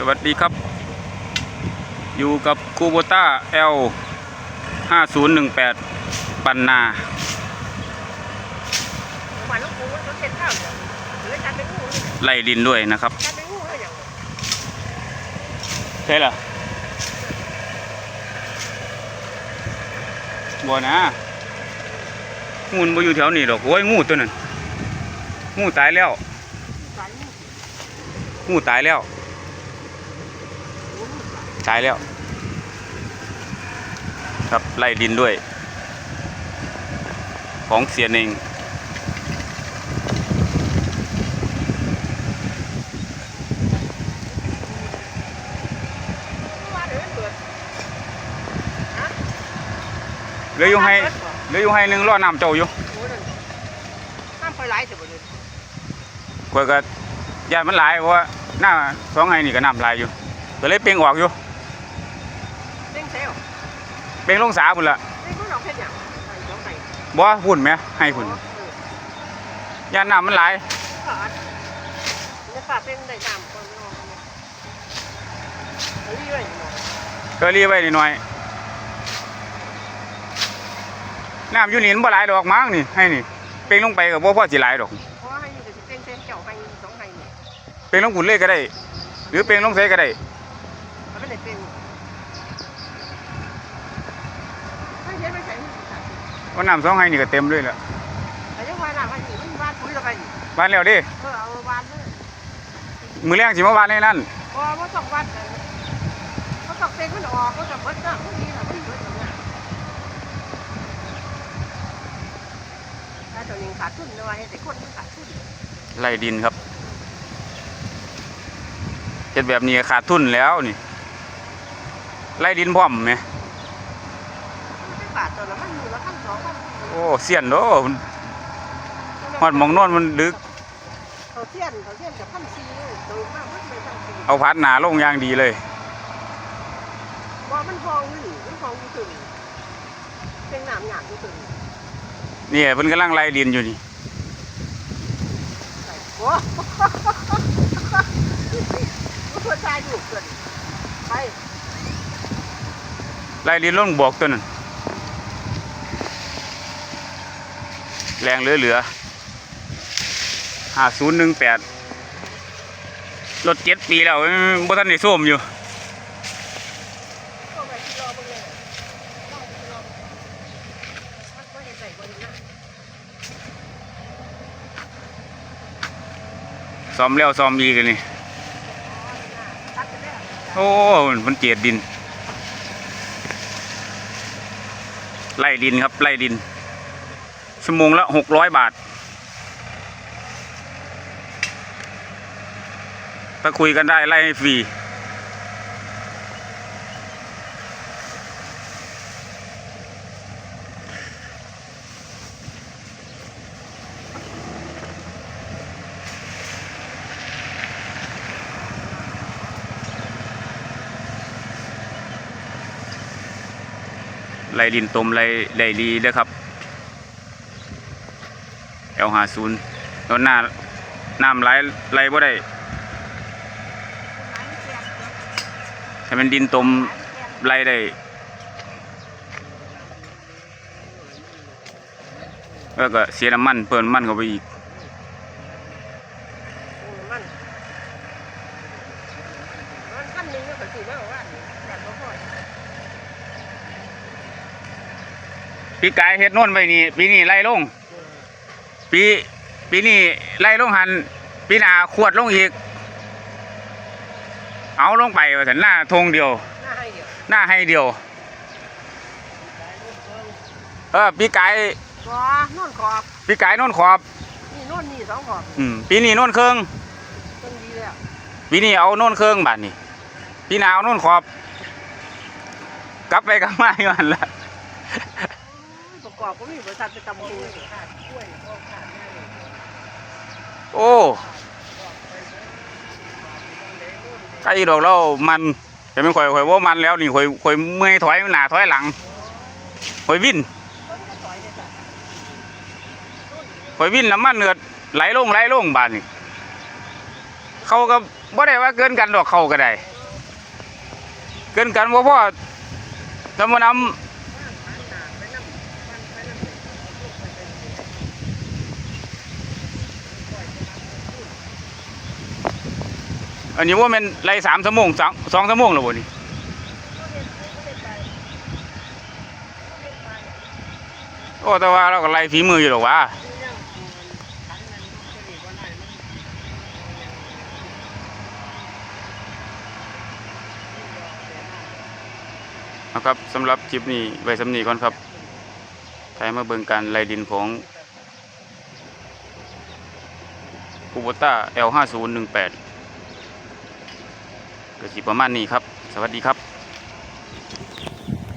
สวัสดีครับ อยู่กับคูโบต้า L 5018 ปันนาศูนเสร็จข้าวเนี่ยหรือจันนงูนี่ไล่ดินด้วยนะครับเป็นงูอะไรอย่างใช่เหรอบ่นะงูมันอยู่แถวนี้หรอกโอ้ยงูตัวนั้นงูตายแล้วงูตายแล้ว ตายแล้ว ครับไล่ดินด้วย ของเสียเองว่าเดี๋ยวมันเปิดเหลืออยู่ให้เหลืออยู่ให้หนึ่งรอน้ำเจ้าอยู่โอ้นั่นน้ำไฟไหลเสียบ่เลยกวยก็ยานมันหลายเพราะว่าหน้าสองไห้นี่ก็น้ำหลายอยู่ก็เลยเป่งออกอยู่เด้งเซล เป่งลงสาพุ่นละเด้งพวกเราแค่อย่างใส่สองใส่บ่พุ่นไหมให้พุ่นยานน้ำมันหลายขาดจะขาดเป็นได้น้ำคนนอกเนี่ยเฮ้ยเลยเนาะก็รีไว้นิดหน่อยน้ำอยู่นี่มันบ่หลายดอกมั้งนี่ให้นี่เป่งลงไปก็บ่พอสิหลายดอก เพราะว่าให้อยู่แต่สิเต้นเต้นเจ้าให้สองให้เนี่ยเป่งลงพุ่นเลยก็ได้ หรือเป่งลงใส่ก็ได้ มันไม่ได้เป็นไม่เห็นไม่ใช่ ว่าน้ำสองไห้นี่ก็เต็มเลยละแต่ยังว่าน้ำให้อยู่มันบ้านปุ๋ยละไปบ้านแล้วเดิเออเอาบ้านเลยมือแรงสิมาบ้านในนั่นพอว่าสองวันเลยเขาตอกเต็งมันออกก็จะเบิดน้ำพวกนี้แหละไม่เบิดหรอกนะถ้าตัวนี้ขาดทุนน้อยแต่คนมันขาดทุนไล่ดินครับเฮ็ดแบบนี้ก็ขาดทุนแล้วนี่ไล่ดินพร้อมไหม มันไม่ขาดตัวละมันอยู่ละขั้นสองขั้นโอ้เสียนโดหอดหมองนอนมันดึก เขาเทียนเขาเทียนกับพันซีเลยโดยมากมันไม่พันซีเอาพัดหนาลงอย่างดีเลย ว่ามันฟองอยู่มันฟองอยู่ถึงเป็นน้ำหยาบอยู่ถึงนี่เพิ่นกำลังไล่ดินอยู่นี่ ใส่โอ้มันควรตายอยู่เกินไปไล่ดินลงบอกตัวนั้น แรงเหลือเหลือห้าศูนย์หนึ่งแปดรถเจ็ดปีแล้วบ่ทันได้ส้มอยู่ก็ไปที่รอมเลยต้องไปที่รอมันก็เห็นใส่บนนั้นซ้อมแล้วซ้อมอีกเลยนี่ โอ้มันเจียดดิน ไล่ดินครับ ไล่ดิน ชั่วโมงละหกร้อยบาท ถ้าคุยกันได้ไล่ให้ฟรีไล่ดินตมไล่ไล่ดีเด้อครับ เอลหาศูนย์แล้วหน้าน้ำไหลไหลบ่ได้ให้มันดินตมไหลได้แล้วก็เสียน้ำมันเพิ่มน้ำมันเข้าไปอีกมันมันขั้นหนึ่งก็คือถือว่าว่าแบบบ่พอปีกายเฮ็ดโน่นไปนี่ปีนี้ไล่ลง ปีปีนี้ไล่ลงหันปีหน้าขวดลงอีก เอาลงไปว่าสันหน้าทงเดียว หน้าให้เดียวหน้าให้เดียวเออปีกายขอนอนขอบปีกายโน่นขอบนี่โน่นนี่สองขอบอืมปีนี้โน่นเครื่องต้นดีแล้วปีนี้เอาโน่นเครื่องบาดนี่ปีหน้าเอาโน่นขอบ กลับไปกลับมาอยู่หันละ ประกอบก็มีบริษัทไปตำมือขาดกล้วยก็ขาดแน่เลยโอ้ใกล้ดอกแล้วมันแต่ไม่ค่อยค่อยว่ามันแล้วนี่ค่อยค่อยเมื่อยถอยหน้าถอยหลังค่อยวิ่นต้นก็ถอยเลยจ้ะค่อยวิ่นน้ำมันเนือดไหลลงไหลลงบาดนี่เขาก็บ่ได้ว่าเกินกันดอกเขาก็ได้ เกินกันบ่พอสมมุตินำ อันนี้ว่ามันไล่สามชั่วโมงสองสองชั่วโมงแล้วบ่นี่โอ้แต่ว่าเราก็ไล่ฝีมืออยู่หรอกวะเอาครับสำหรับคลิปนี้ไว้สำนีก่อนครับใครมาเบิ่งการไล่ดินของคูโบต้า L5018 ก็สิประมาณนี้ครับ สวัสดีครับ